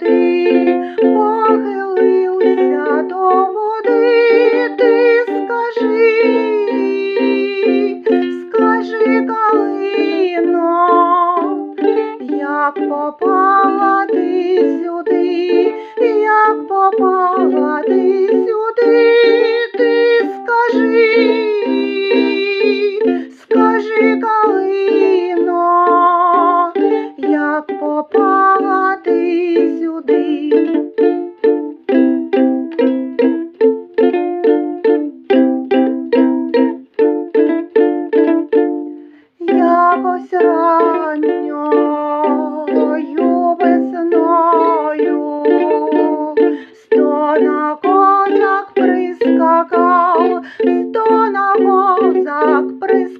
ти похилився до.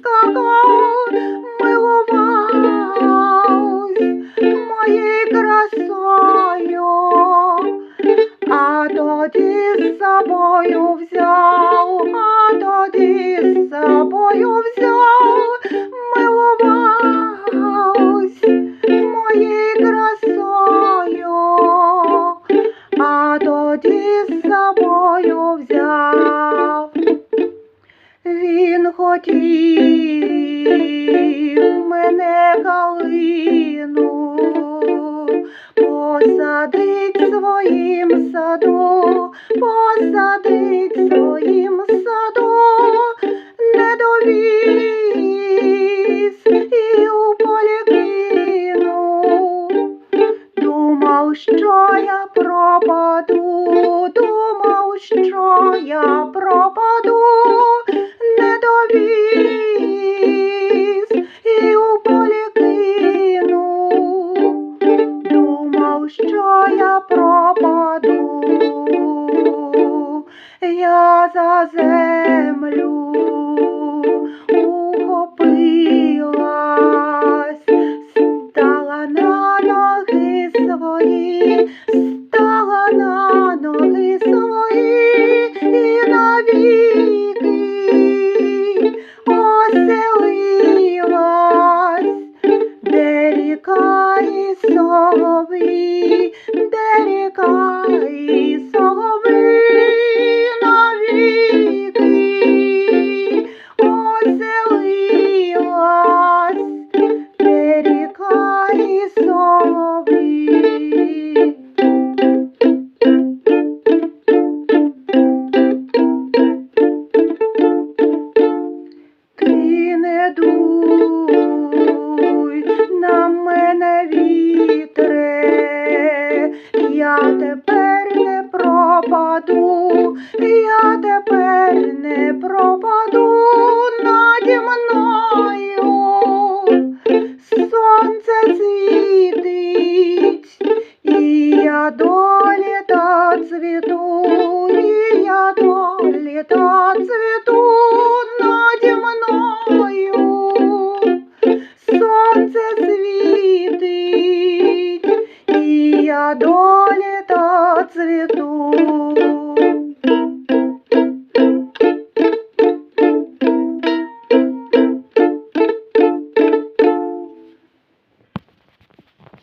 возах прискакав, милувавсь моєю красою, а тоді з собою взяв, а тоді з собою взяв, милувавсь моєю красою, а тоді з собою взяв. Він хотів мене калину посадить своїм саду, посадить своїм саду, не довіз і у полі кинув. Думав, що я пропаду, думав, що я пропаду, за землю ухопилась, стала на ноги свої, стала на ноги свої і навіки оселилась, де ріка і солові, не пропаду наді мною, сонце світить, і я до літа цвіту, і я до літа цвіту наді мною, сонце світить, і я до